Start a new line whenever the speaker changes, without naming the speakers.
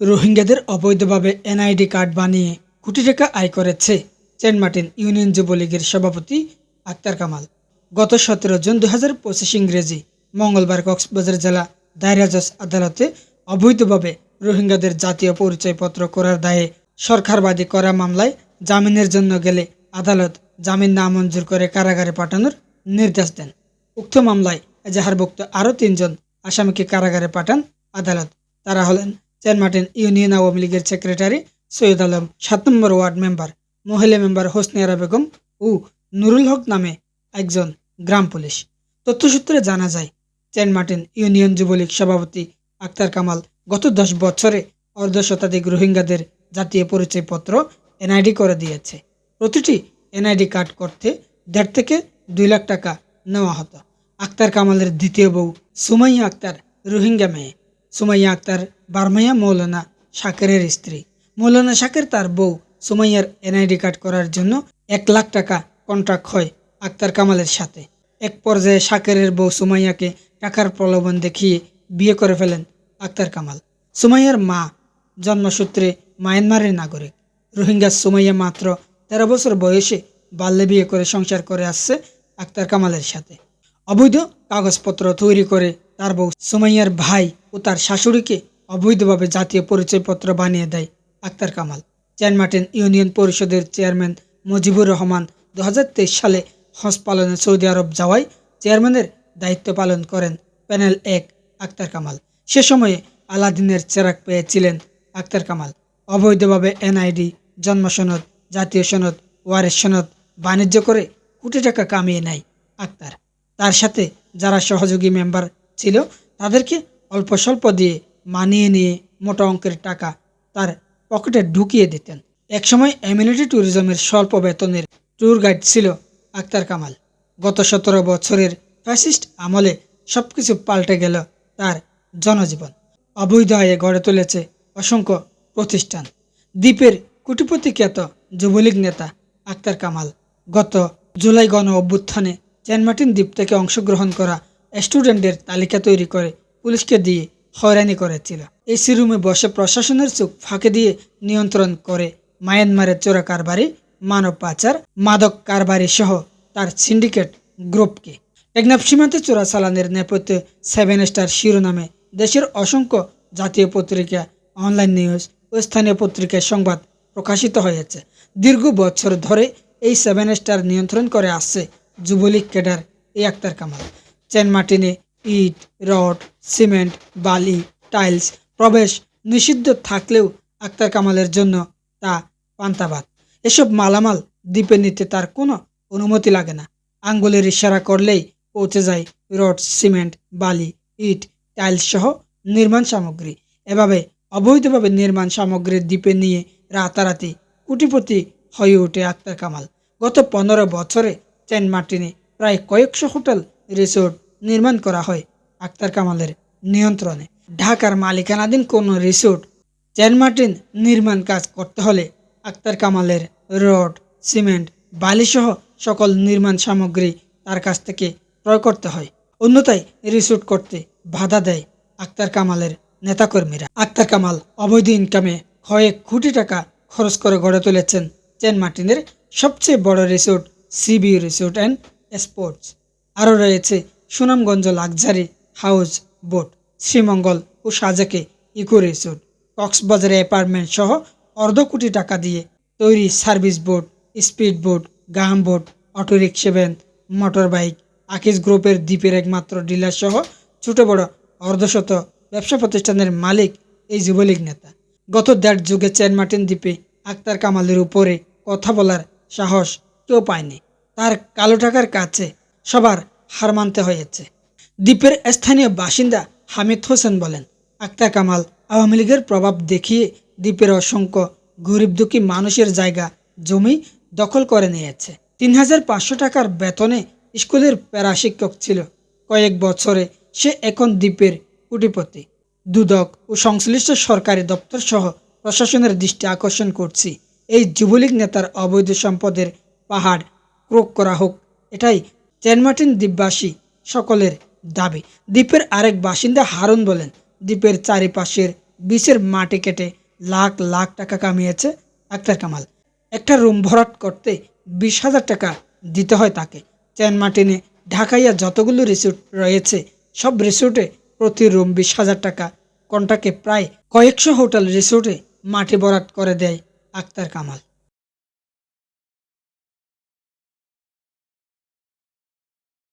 রোহিঙ্গাদের অবৈধভাবে NID card বানিয়ে কোটি টাকা আয় করেছে সেন্ট মার্টিন ইউনিয়ন যুবলীগের সভাপতি আক্তার কামাল। গত সতেরো জুন দু হাজার পঁচিশ ইংরেজি মঙ্গলবার কক্সবাজার জেলা দায়রা জজ আদালতে অবৈধভাবে রোহিঙ্গাদের জাতীয় পরিচয়পত্র করার দায়ে সরকারবাদী করা মামলায় জামিনের জন্য গেলে আদালত জামিন নামঞ্জুর করে কারাগারে পাঠানোর নির্দেশ দেন। উক্ত মামলায় এজাহারভুক্ত আরও তিনজন আসামিকে কারাগারে পাঠান আদালত। তারা হলেন সেন্ট মার্টিন ইউনিয়ন আওয়ামী লীগের সেক্রেটারি সৈয়দ আলম, সাত নম্বর ওয়ার্ড মেম্বার, মহিলা মেম্বার হোসনিয়ারা বেগম ও নুরুল হক নামে একজন গ্রাম পুলিশ। তথ্যসূত্রে জানা যায়, সেন্ট মার্টিন ইউনিয়ন যুবলীগ সভাপতি আক্তার কামাল গত দশ বছরে অর্ধ শতাধিক রোহিঙ্গাদের জাতীয় পরিচয়পত্র এনআইডি করে দিয়েছে। প্রতিটি এনআইডি কার্ড করতে দেড় থেকে দুই লাখ টাকা নেওয়া হতো। আক্তার কামালের দ্বিতীয় বউ সুমাইয়া আক্তার রোহিঙ্গা মেয়ে। সুমাইয়া আক্তার বারমাইয়া মৌলানা শাকেরের স্ত্রী। মৌলানা শাকের তার বউ সুমাইয়ার এনআইডি কার্ড করার জন্য এক লাখ টাকা কন্ট্রাক্ট হয় আক্তার কামালের সাথে। এক পর্যায়ে শাকেরের বউ সুমাইয়াকে টাকার প্রলোভন দেখিয়ে বিয়ে করে ফেলেন আক্তার কামাল। সুমাইয়ার মা জন্মসূত্রে মায়ানমারের নাগরিক। রোহিঙ্গা সুমাইয়া মাত্র তেরো বছর বয়সে বাল্যে বিয়ে করে সংসার করে আসছে আক্তার কামালের সাথে। অবৈধ কাগজপত্র তৈরি করে তার বউ সুমাইয়ার ভাই ও তার শাশুড়িকে অবৈধভাবে জাতীয় পরিচয়পত্র বানিয়ে দেয় আক্তার কামাল। চেয়ার মার্টিন ইউনিয়ন পরিষদের চেয়ারম্যান মুজিবুর রহমান দু হাজার তেইশ সালে হজ পালনে সৌদি আরব যাওয়ায় চেয়ারম্যানের দায়িত্ব পালন করেন প্যানেল এক আক্তার কামাল। সে সময়ে আলাদিনের চেরাক পেয়েছিলেন আক্তার কামাল। অবৈধভাবে এনআইডি জন্ম সনদ জাতীয় সনদ, ওয়ারেস সনদ বাণিজ্য করে কোটি টাকা কামিয়ে নেয় আক্তার। তার সাথে যারা সহযোগী মেম্বার ছিল, তাদেরকে অল্প স্বল্প দিয়ে মানিয়ে নিয়ে মোটা অঙ্কের টাকা তার পকেটে ঢুকিয়ে দিতেন। একসময় এমিনিটি ট্যুরিজমের স্বল্প বেতনের ট্যুর গাইড ছিল আক্তার কামাল। গত সতেরো বছরের ফ্যাসিস্ট আমলে সবকিছু পাল্টে গেল তার জনজীবন। অবৈধ আয়ে গড়ে তুলেছে অসংখ্য প্রতিষ্ঠান। দ্বীপের কোটিপতি খ্যাত যুবলীগ নেতা আক্তার কামাল গত জুলাই গণ অভ্যুত্থানে চেনমার্টিন দ্বীপ থেকে অংশগ্রহণ করা স্টুডেন্টদের তালিকা তৈরি করে পুলিশকে দিয়ে হয়রানি করেছিল। এসি রুমে বসে প্রশাসনের চোখ ফাঁকে দিয়ে নিয়ন্ত্রণ করে মায়ানমারের চোরা কারবারি, মানব পাচার, মাদক কারবারি সহ তার সিন্ডিকেট গ্রুপকে। টেকনাফ সীমান্তে চোরাচালানের নেপথ্যে সেভেন স্টার শিরোনামে দেশের অসংখ্য জাতীয় পত্রিকা, অনলাইন নিউজ ও স্থানীয় পত্রিকায় সংবাদ প্রকাশিত হয়েছে। দীর্ঘ বছর ধরে এই সেভেন স্টার নিয়ন্ত্রণ করে আসছে যুবলীগ ক্যাডার এই আক্তার কামাল। চেন মার্টিনে ইট, রড, সিমেন্ট, বালি, টাইলস প্রবেশ নিষিদ্ধ থাকলেও আক্তার কামালের জন্য তা পান্তাবাদ। এসব মালামাল দ্বীপে নিতে তার কোনো অনুমতি লাগে না। আঙ্গুলের ইশারা করলেই পৌঁছে যায় রড, সিমেন্ট, বালি, ইট, টাইলস সহ নির্মাণ সামগ্রী। এভাবে অবৈধভাবে নির্মাণ সামগ্রীর দ্বীপে নিয়ে রাতারাতি কুটিপতি হয়ে ওঠে আক্তার কামাল। গত পনেরো বছরে সেন্ট মার্টিনে প্রায় কয়েকশো হোটেল রিসোর্ট নির্মাণ করা হয় আক্তার কামালের নিয়ন্ত্রণে। ঢাকার মালিকানাধীন কোনো রিসোর্ট সেন্ট মার্টিন নির্মাণ কাজ করতে হলে আক্তার কামালের রড, সিমেন্ট বালিসহ সকল নির্মাণ সামগ্রী তার কাছ থেকে ক্রয় করতে হয়। অন্যথায় রিসোর্ট করতে বাধা দেয় আক্তার কামালের নেতাকর্মীরা। আক্তার কামাল অবৈধ ইনকামে কয়েক কোটি টাকা খরচ করে গড়ে তুলেছেন চেন মার্টিনের সবচেয়ে বড় resort CB resort and sports আরও রয়েছে Sunamganj luxury house boat, Sreemangal ও সাজেকে ইকো রিসোর্ট, কক্সবাজারে অ্যাপার্টমেন্ট সহ অর্ধ কোটি টাকা দিয়ে তৈরি service boat, speedboat, gun boat autorickshaw van motorbike আকিস গ্রুপের দ্বীপের একমাত্র ডিলার সহ ছোট বড় অর্ধশত ব্যবসা প্রতিষ্ঠানের মালিক এই যুবলীগ নেতা। গত দেড় যুগে চেন মার্টিন দ্বীপে আক্তার কামালের উপরে কথা বলার সাহস কেউ পায়নি। তার কালো টাকার কাছে সবার হার মানতে হয়েছে। দ্বীপের স্থানীয় বাসিন্দা হামিদ হোসেন বলেন আক্তার কামাল আওয়ামী লীগের প্রভাব দেখিয়ে দ্বীপের অসংখ্য গরিব দুঃখী মানুষের জায়গা, জমি দখল করে নিয়েছে। তিন হাজার পাঁচশো টাকার বেতনে স্কুলের প্যারা শিক্ষক ছিল। কয়েক বছরে সে এখন দ্বীপের কোটিপতি। দুদক ও সংশ্লিষ্ট সরকারি দপ্তর সহ প্রশাসনের দৃষ্টি আকর্ষণ করছি। এই যুবলীগ নেতার অবৈধ সম্পদের পাহাড় ক্রোক করা হোক, এটাই চেনমার্টিন দ্বীপবাসী সকলের দাবি। দ্বীপের আরেক বাসিন্দা হারুন বলেন, দ্বীপের চারিপাশের বিচের মাটি কেটে লাখ লাখ টাকা কামিয়েছে আক্তার কামাল। একটা রুম ভরাট করতে বিশ হাজার টাকা দিতে হয় তাকে। চেন মার্টিনে ঢাকাইয়া যতগুলো রিসোর্ট রয়েছে, সব রিসোর্টে প্রতি রুম বিশ হাজার টাকা। কন্টাকে প্রায় কয়েকশো হোটেল রিসোর্টে মাটি ভরাট করে দেয় আক্তার কামাল।